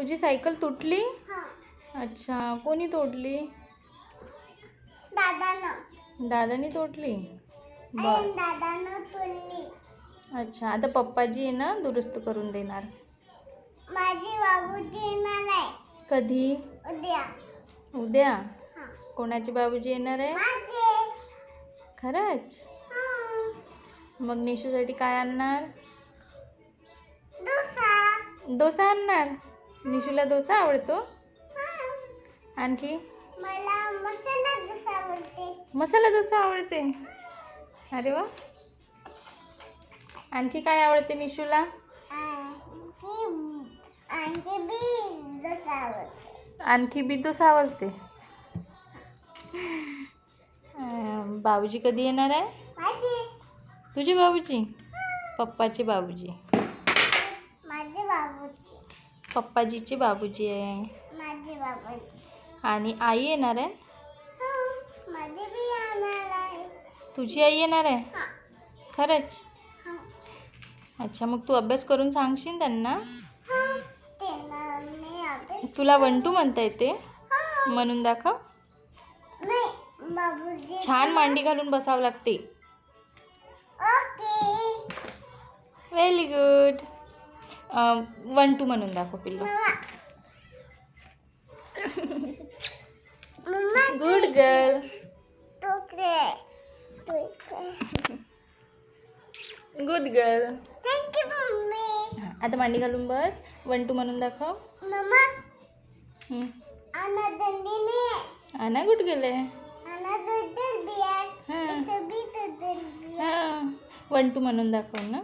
तुझी सायकल तुटली? अच्छा कोणी तोडली? दादानं. दादानी तोडली? बर. अच्छा आता पप्पाजी आहे ना दुरुस्त करून देणार. माझी बाबूजी येणार आहे. कधी? उद्या. उद्या? हा. कोणाचे बाबूजी येणार आहे? खरंच? मग निशूसाठी काय आणणार? डोसा आणणार? निशूला डोसा आवडतो? आणखी? मला मसाला डोसा आवडते. अरे वा. आणखी काय आवडते निशूला? आणखी बी डोसा आवडते. बाबूजी कधी येणार आहे? तुझे बाबूजी? पप्पाचे बाबूजी. माझे बाबूजी पप्पाजीचे बाबूजी आहे. माझे बाबूजी. आणि आई येणार आहे? हा माझे बी येणार आहे. तुझी आई येणार आहे? हा. खरंच? हा. अच्छा मग तू अभ्यास करून सांगशील त्यांना? हा मी तुला वन टू म्हणता येते? हा. म्हणून दाखव. नाही बाबूजी छान मांडी घालून बसावं लागते. Okay. Very good one two म्हणून दाखव पिल्लू. गुड गर्ल गुड गर्ल आता मांडी घालून बस. वन टू म्हणून दाखव. आना कुठं गेले वन टू म्हणून दाखव ना.